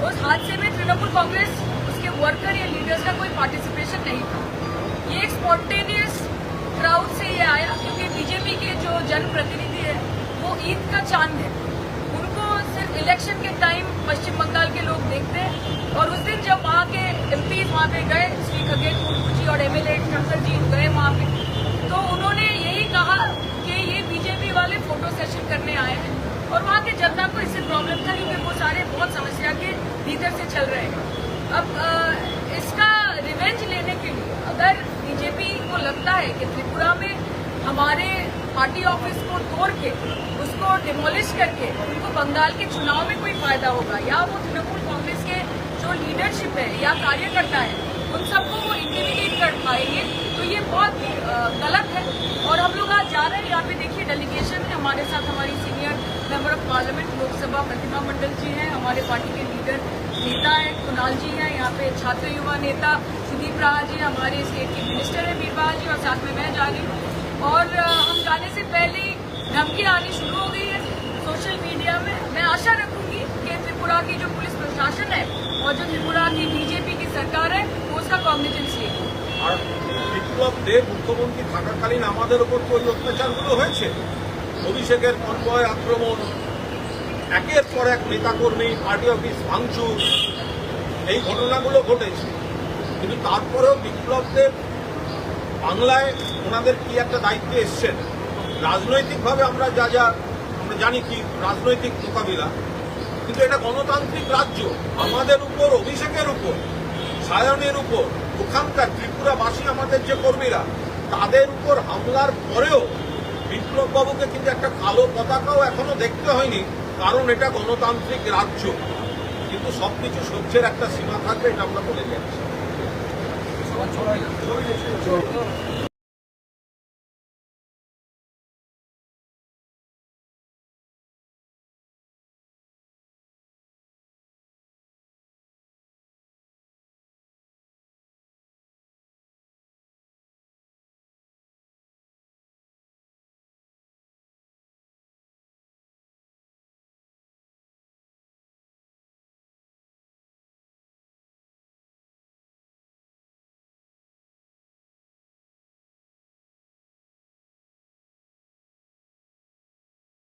उस हादसे में तृणमूल कांग्रेस, उसके वर्कर या लीडर्स का कोई पार्टिसिपेशन नहीं था। ये एक स्पॉन्टेनियस क्राउड से ये आया, क्योंकि बीजेपी के जो जनप्रतिनिधि है, वो ईद का चाँद है। उनको सिर्फ़ इलेक्शन के टाइम पश्चिम बंगाल के लोग देखते हैं, और उस दिन जब वहाँ के एम पी वहाँ पे गए, श्री खगेन मुर्मू जी और एमएलए शंकर जी गए वहाँ पे तो उन्होंने यही कहा कि ये बीजेपी वाले फ़ोटो सेशन करने आए हैं। और वहाँ के जनता को इससे प्रॉब्लम था क्योंकि वो सारे बहुत समस्या के भीतर से चल रहे हैं। अब इसका रिवेंज लेने के लिए अगर बीजेपी को लगता है कि त्रिपुरा में हमारे पार्टी ऑफ़िस को तोड़ के, उसको डिमोलिश करके, उनको बंगाल के चुनाव में कोई फ़ायदा होगा, या वो तृणमूल कांग्रेस के जो लीडरशिप है, या कार्यकर्ता है, उन सबको वो इंटिमिडेट कर पाएँगे तो ये बहुत गलत है। और हम लोग आज जा रहे हैं, यहाँ पे देखिए डेलीगेशन है हमारे साथ, हमारी senior member of parliament Lok Sabha Pratima Mandal ji हैं हमारे पार्टी के लीडर नेता है कुणाल जी हैं यहाँ पे छात्र युवा नेता सुदीप राहा जी हमारे स्टेट के मिनिस्टर हैं बीरबल जी और साथ में मैं जा रही हूँ और अ, हम जाने से पहले ही धमकी आनी शुरू हो गई है सोशल मीडिया में मैं आशा रखूंगी कि त्रिपुरा की जो पुलिस प्रशासन है और जो त्रिपुरा की बीजेपी की सरकार है वो उसका कॉग्निजेंस लेगी আর বিপ্লব দেব মুখ্যমন্ত্রী থাকাকালীন আমাদের উপর তো ওই অত্যাচারগুলো হয়েছে অভিষেকের কনভয় আক্রমণ। একের পর এক নেতাকর্মী, পার্টি অফিস ভাঙচুর। এই ঘটনাগুলো ঘটেছে। কিন্তু তারপরেও বিপ্লবদের বাংলায় ওনাদের কি একটা দায়িত্বে এসছেন? রাজনৈতিকভাবে আমরা যা যা, আমরা জানি কি রাজনৈতিক মোকাবিলা। কিন্তু এটা গণতান্ত্রিক রাজ্য। আমাদের উপর, অভিষেকের উপর, সায়নের উপর, ওখানকার ত্রিপুরাবাসী আমাদের যে কর্মীরা, তাদের উপর হামলার পরেও বিপ্লব বাবুকে কিন্তু একটা কালো পতাকাও এখনও দেখতে হয়নি, কারণ এটা গণতান্ত্রিক রাজ্য। কিন্তু সবকিছু সহ্যের একটা সীমা থাকবে এটা আমরা বলে যাচ্ছি